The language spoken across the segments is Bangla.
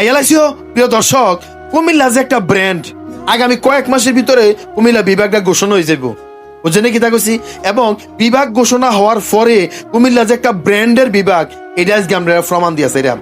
আইয়ালাইসিও প্রিয় দর্শক, কুমিল্লা যে একটা ব্র্যান্ড আগামী কয়েক মাসের ভিতরে কুমিল্লা বিভাগটা ঘোষণা হয়ে যাব বুঝছেন কি তা কইছি? এবং বিভাগ ঘোষণা হওয়ার পরে কুমিল্লা যে একটা ব্র্যান্ডের বিভাগ, এটা আজকে আমরা প্রমাণ দিয়েছে এরা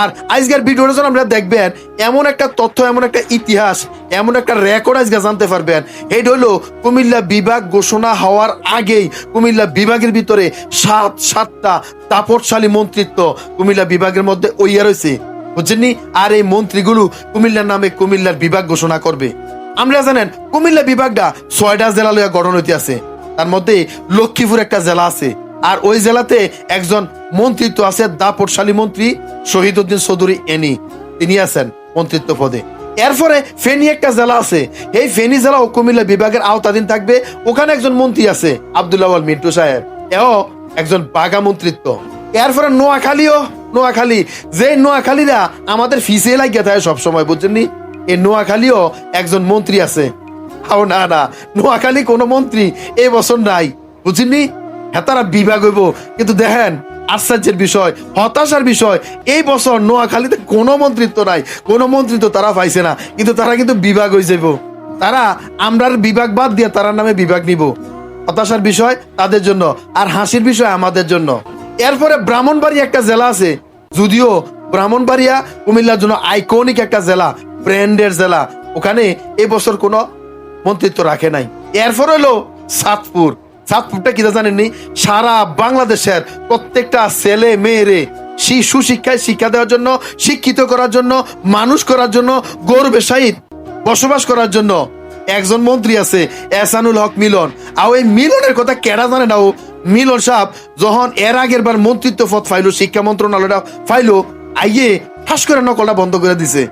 আর আজকের ভিডিওটা যখন আমরা দেখবেন, এমন একটা তথ্য, এমন একটা ইতিহাস, এমন একটা রেকর্ড আজকে জানতে পারবেন। এটা হলো কুমিল্লা বিভাগ ঘোষণা হওয়ার আগেই কুমিল্লা বিভাগের ভিতরে সাত সাতটা তাপটশালী মন্ত্রিত্ব কুমিল্লা বিভাগের মধ্যে ওইয়া রয়েছে। বুঝছেননি? আর এই মন্ত্রীগুলো কুমিল্লার নামে কুমিল্লার বিভাগ ঘোষণা করবে। আমরা জানেন, কুমিল্লা বিভাগটা ছয়টা জেলা লইয়া গঠন হইতে আছে। তার মধ্যে লক্ষ্মীপুর একটা জেলা আছে। আর ওই জেলাতে একজন মন্ত্রিত্ব আছে, দাপটশালী মন্ত্রী শহীদ উদ্দিন চৌধুরী এনি। তিনি আছেন মন্ত্রিত্ব পদে। এরপরে ফেনী একটা জেলা আছে। এই ফেনী জেলা ও কুমিল্লা বিভাগের আওতাধীন থাকবে। ওখানে একজন মন্ত্রী আছে আব্দুল্লাহ মিন্টু সাহেব। এও একজন বাঘা মন্ত্রিত্ব। এরপরে নোয়াখালীও নোয়াখালী। যে নোয়াখালীরা আমাদের ফিসে লাগিয়ে থাকে সবসময় বুঝছেন নি এই নোয়াখালীও একজন মন্ত্রী আছে। হাও না না, নোয়াখালী কোনো মন্ত্রী এ বছর নাই বুঝিনি হ্যাঁ তারা বিভাগ হইব। কিন্তু দেখেন, আশ্চর্যের বিষয়, হতাশার বিষয়, এই বছর নোয়াখালীতে কোনো মন্ত্রিত্ব নাই, কোনো মন্ত্রিত্ব তারা পাইছে না, কিন্তু তারা কিন্তু বিভাগ হয়ে যাব তারা আমরার বিভাগ বাদ দিয়ে তারার নামে বিভাগ নিব। হতাশার বিষয় তাদের জন্য, আর হাসির বিষয় আমাদের জন্য। এরপরে ব্রাহ্মণবাড়ি একটা জেলা আছে যদিও ব্রাহ্মণবাড়িয়া কুমিল্লার জন্য আইকনিক একটা জেলা, ব্র্যান্ডের জেলা। ওখানে এবছর কোনো মন্ত্রিত্ব রাখে নাই। এরপর হলো সাতপুর। সাতপুরটা কি জানেননি সারা বাংলাদেশের প্রত্যেকটা ছেলে, মেয়েরে শিশু শিক্ষায় শিক্ষা দেওয়ার জন্য, শিক্ষিত করার জন্য, মানুষ করার জন্য, গর্বে সহিত বসবাস করার জন্য একজন মন্ত্রী আছে এসানুল হক মিলন। আর ওই মিলনের কথা কেডা জানে না ও? মিলন সাহেব যখন এর আগের বার মন্ত্রিত্ব পদ ফাইলো, শিক্ষা মন্ত্রণালয়টা ফাইলো, আইয়ে ঠাস করে নকলটা বন্ধ করে দিছে।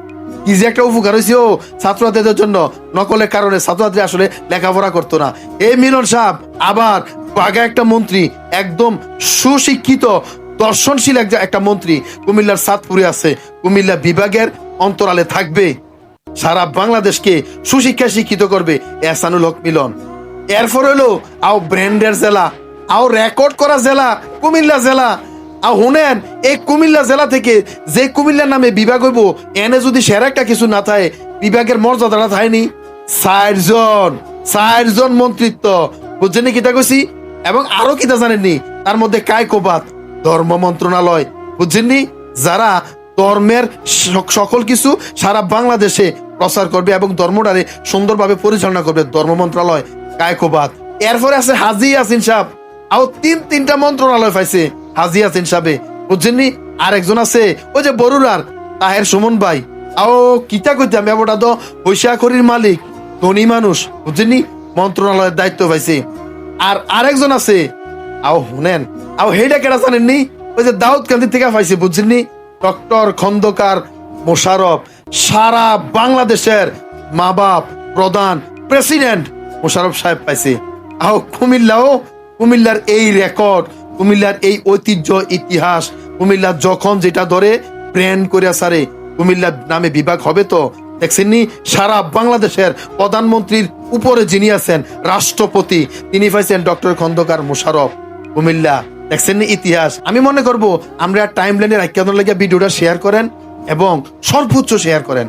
কি যে একটা উপকার হয়েছে ও ছাত্রছাত্রীদের জন্য। নকলের কারণে ছাত্রছাত্রী আসলে লেখাপড়া করতো না। এই মিলন সাহেব আবার বাগা একটা মন্ত্রী, একদম সুশিক্ষিত, দর্শনশীল একটা মন্ত্রী। কুমিল্লার সাতপুরে আছে। কুমিল্লা বিভাগের অন্তরালে থাকবে। সারা বাংলাদেশকে সুশিক্ষা শিক্ষিত করবে এহসানুল হক মিলন। এরপর হলো আও ব্র্যান্ডের জেলা। আও রেকর্ড করা জেলা, কুমিল্লা জেলা। আর শুনেন, এই কুমিল্লা জেলা থেকে যে কুমিল্লার নামে বিভাগ হইব, এনে যদি সেরা একটা কিছু না থাকে, বিভাগের মর্যাদাটা থায়নি চারজন চারজন মন্ত্রিত্ব। বুঝছেন কিতা কইছি? এবং আরও কিতা জানেননি তার মধ্যে কায়কোবাদ ধর্ম মন্ত্রণালয়। বুঝছেননি যারা ধর্মের সকল কিছু সারা বাংলাদেশে প্রচার করবে এবং ধর্মটারে সুন্দরভাবে পরিচালনা করবে, ধর্ম মন্ত্রণালয় কায়কোবাদ এরপরে আছে হাজি ইয়াসিন সাহেব। আও তিন তিনটা মন্ত্রণালয় পাইছে, হাজি ইয়াসিন সাহেবে বুঝছেননি? আর একজন আছে, ওই যে বরুরার তাহের সুমন ভাই। আও কিতা কইতাম ব্যাপারটা তো করির মালিক, ধনী মানুষ, বুঝছেননি? মন্ত্রণালয়ের দায়িত্ব পাইছে। আর আরেকজন আছে, আও শুনেন, আও হেডা কেডা জানেননি? ওই যে দাউদ কান্দি থেকে পাইছে, বুঝছেননি? ডক্টর খন্দকার মোশারফ, সারা বাংলাদেশের মা বাপ প্রধান প্রেসিডেন্ট মোশারফ সাহেব পাইছে। আও কুমিল্লাও কুমিল্লার এই রেকর্ড, কুমিল্লার এই ঐতিহ্য, ইতিহাস কুমিল্লার যখন যেটা ধরে ব্র্যান্ড করে সারে। কুমিল্লার নামে বিভাগ হবে তো? দেখছেননি সারা বাংলাদেশের প্রধানমন্ত্রীর উপরে যিনি আছেন, রাষ্ট্রপতি, তিনি পাইছেন ডক্টর খন্দকার মোশারফ কুমিল্লা দেখছেননি ইতিহাস? আমি মনে করব, আমরা টাইম লাইনের আখ্যান লাগিয়ে ভিডিওটা শেয়ার করেন এবং সর্বোচ্চ শেয়ার করেন।